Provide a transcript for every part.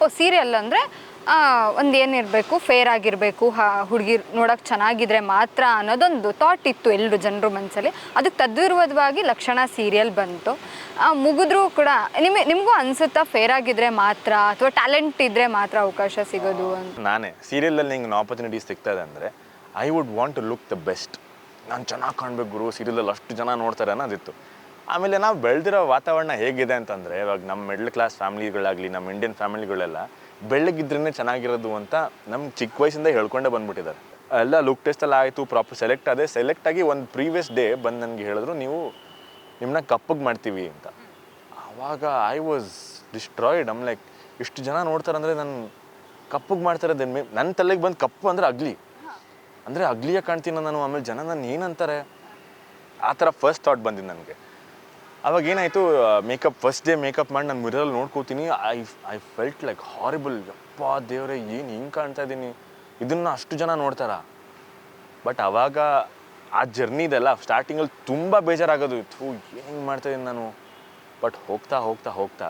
ಓ, serial ಅಂದರೆ ಒಂದು ಏನಿರಬೇಕು ಫೇರ್ ಆಗಿರಬೇಕು ಹುಡುಗಿ ನೋಡೋಕೆ ಚೆನ್ನಾಗಿದ್ರೆ ಮಾತ್ರ ಅನ್ನೋದೊಂದು ಥಾಟ್ ಇತ್ತು ಎಲ್ಲರೂ ಜನರು ಮನಸ್ಸಲ್ಲಿ ಅದಕ್ಕೆ ತದ್ವಿರುದ್ಧವಾಗಿ ಲಕ್ಷಣ ಸೀರಿಯಲ್ ಬಂತು. ಮುಗಿದ್ರೂ ಕೂಡ ನಿಮಗೆ ನಿಮಗೂ ಅನಿಸುತ್ತಾ ಫೇರ್ ಆಗಿದ್ರೆ ಮಾತ್ರ ಅಥವಾ ಟ್ಯಾಲೆಂಟ್ ಇದ್ದರೆ ಮಾತ್ರ ಅವಕಾಶ ಸಿಗೋದು ಅಂತ? ನಾನೇ. ಸೀರಿಯಲಲ್ಲಿ ಹಿಂಗೆ ಆಪರ್ಚುನಿಟಿ ಸಿಗ್ತದೆ ಅಂದರೆ I would want to look the best ನಾನು ಚೆನ್ನಾಗಿ ಕಾಣಬೇಕು ಗುರು ಸೀರಿಯಲಲ್ಲಿ ಅಷ್ಟು ಜನ ನೋಡ್ತಾರೆ ಅನ್ನೋದಿತ್ತು. ಆಮೇಲೆ ನಾವು ಬೆಳೆದಿರೋ ವಾತಾವರಣ ಹೇಗಿದೆ ಅಂತಂದರೆ, ಇವಾಗ ನಮ್ಮ ಮಿಡ್ಲ್ ಕ್ಲಾಸ್ ಫ್ಯಾಮಿಲಿಗಳಾಗಲಿ ನಮ್ಮ ಇಂಡಿಯನ್ ಫ್ಯಾಮಿಲಿಗಳೆಲ್ಲ ಬೆಳ್ಳಗಿದ್ರೇ ಚೆನ್ನಾಗಿರೋದು ಅಂತ ನಮ್ಮ ಚಿಕ್ಕ ವಯಸ್ಸಿಂದ ಹೇಳ್ಕೊಂಡೇ ಬಂದ್ಬಿಟ್ಟಿದ್ದಾರೆ. ಎಲ್ಲ ಲುಕ್ ಟೆಸ್ಟಲ್ಲಿ ಆಯಿತು ಪ್ರಾಪರ್ ಸೆಲೆಕ್ಟ್ ಅದೇ ಸೆಲೆಕ್ಟ್ ಆಗಿ ಒಂದು ಪ್ರೀವಿಯಸ್ ಡೇ ಬಂದು ನನಗೆ ಹೇಳಿದ್ರು, ನೀವು ನಿಮ್ಮನ್ನ ಕಪ್ಪಗೆ ಮಾಡ್ತೀವಿ ಅಂತ. ಆವಾಗ I was destroyed um like ಇಷ್ಟು ಜನ ನೋಡ್ತಾರೆ ಅಂದರೆ ನಾನು ಕಪ್ಪಗೆ ಮಾಡ್ತಾರೆ ನನ್ನ ತಲೆಗೆ ಬಂದು ಕಪ್ಪು ಅಂದರೆ ಅಗ್ಲಿ ಅಂದರೆ ಅಗ್ಲಿಯೇ ಕಾಣ್ತೀನಿ ನಾನು, ಆಮೇಲೆ ಜನ ನಾನು ಏನಂತಾರೆ? ಆ ಥರ ಫಸ್ಟ್ ಥಾಟ್ ಬಂದಿದ್ದು ನನಗೆ. ಅವಾಗ ಏನಾಯಿತು ಮೇಕಪ್ ಫಸ್ಟ್ ಡೇ ಮೇಕಪ್ ಮಾಡಿ ನಾನು ಮಿರರಲ್ಲಿ ನೋಡ್ಕೋತೀನಿ. I I felt like horrible ಯಪ್ಪ ದೇವರೇ, ಏನು ಹಿಂಗೆ ಕಾಣ್ತಾ ಇದ್ದೀನಿ ಇದನ್ನು ಅಷ್ಟು ಜನ ನೋಡ್ತಾರ. ಬಟ್ ಅವಾಗ ಆ ಜರ್ನಿದೆಲ್ಲ ಸ್ಟಾರ್ಟಿಂಗಲ್ಲಿ ತುಂಬ ಬೇಜಾರಾಗೋದು. ಥೂ, ಏನು ಮಾಡ್ತಾಯಿದ್ದೀನಿ ನಾನು? ಬಟ್ ಹೋಗ್ತಾ ಹೋಗ್ತಾ ಹೋಗ್ತಾ,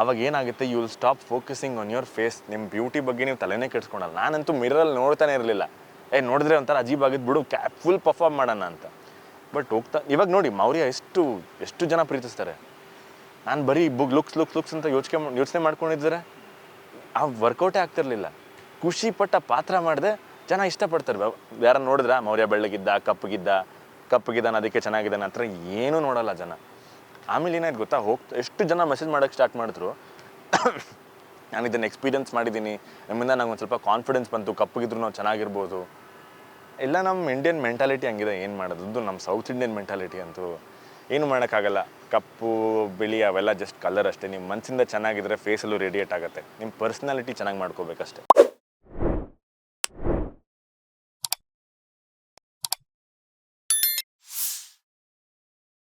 ಅವಾಗ ಏನಾಗುತ್ತೆ you will stop focusing on your face ನಿಮ್ಮ ಬ್ಯೂಟಿ ಬಗ್ಗೆ ನೀವು ತಲೆನೇ ಕೆಡ್ಸ್ಕೊಳಲ್ಲ ನಾನಂತೂ ಮಿರರಲ್ಲಿ ನೋಡ್ತಾನೆ ಇರಲಿಲ್ಲ. ಏ, ನೋಡಿದ್ರೆ ಒಂಥರ ಅಜೀಬ್ ಆಗಿದ್ದು ಬಿಡು ಕ್ಯಾಪ್ ಫುಲ್ ಪರ್ಫಾರ್ಮ್ ಮಾಡೋಣ ಅಂತ. ಬಟ್ ಹೋಗ್ತಾ ಇವಾಗ ನೋಡಿ, ಮೌರ್ಯ ಎಷ್ಟು ಎಷ್ಟು ಜನ ಪ್ರೀತಿಸ್ತಾರೆ. ನಾನು ಬರೀ ಬುಕ್ ಲುಕ್ಸ್ ಲುಕ್ಸ್ ಲುಕ್ಸ್ ಅಂತ ಯೋಚನೆ ಯೋಚನೆ ಮಾಡ್ಕೊಂಡಿದ್ದಾರೆ ಆ ವರ್ಕೌಟೇ ಆಗ್ತಿರ್ಲಿಲ್ಲ. ಖುಷಿ ಪಟ್ಟ ಪಾತ್ರ ಮಾಡಿದೆ ಜನ ಇಷ್ಟಪಡ್ತಾರೆ. ಯಾರು ನೋಡಿದ್ರೆ ಮೌರ್ಯ ಬೆಳ್ಳಗಿದ್ದ, ಕಪ್ಪಗಿದ್ದ, ಕಪ್ಪಗಿದ್ದಾನ, ಅದಕ್ಕೆ ಚೆನ್ನಾಗಿದ್ದಾನೆ ಹತ್ರ ಏನೂ ನೋಡಲ್ಲ ಜನ. ಆಮೇಲೆ ಏನಾಯ್ತು ಗೊತ್ತಾ? ಹೋಗ್ತಾ ಎಷ್ಟು ಜನ ಮೆಸೇಜ್ ಮಾಡೋಕ್ಕೆ ಸ್ಟಾರ್ಟ್ ಮಾಡಿದ್ರು. ನಾನು ಇದನ್ನು ಎಕ್ಸ್ಪೀರಿಯನ್ಸ್ ಮಾಡಿದ್ದೀನಿ. ನಮ್ಮಿಂದ ನಂಗೆ ಒಂದು ಸ್ವಲ್ಪ ಕಾನ್ಫಿಡೆನ್ಸ್ ಬಂತು. ಕಪ್ಪಗಿದ್ರು ನಾವು ಚೆನ್ನಾಗಿರ್ಬೋದು. ಎಲ್ಲ ನಮ್ಮ ಇಂಡಿಯನ್ ಮೆಂಟಾಲಿಟಿ ಹಂಗಿದೆ. ಏನು ಮಾಡೋದು ನಮ್ಮ ಸೌತ್ ಇಂಡಿಯನ್ ಮೆಂಟಾಲಿಟಿ ಅಂತೂ ಏನು ಮಾಡೋಕ್ಕಾಗಲ್ಲ. ಕಪ್ಪು, ಬಿಳಿ, ಅವೆಲ್ಲ ಜಸ್ಟ್ ಕಲರ್ ಅಷ್ಟೇ. ನಿಮ್ಮ ಮನಸ್ಸಿಂದ ಚೆನ್ನಾಗಿದ್ರೆ ಫೇಸಲ್ಲೂ ರೇಡಿಯೇಟ್ ಆಗುತ್ತೆ. ನಿಮ್ಮ ಪರ್ಸ್ನಾಲಿಟಿ ಚೆನ್ನಾಗಿ ಮಾಡ್ಕೋಬೇಕಷ್ಟೆ.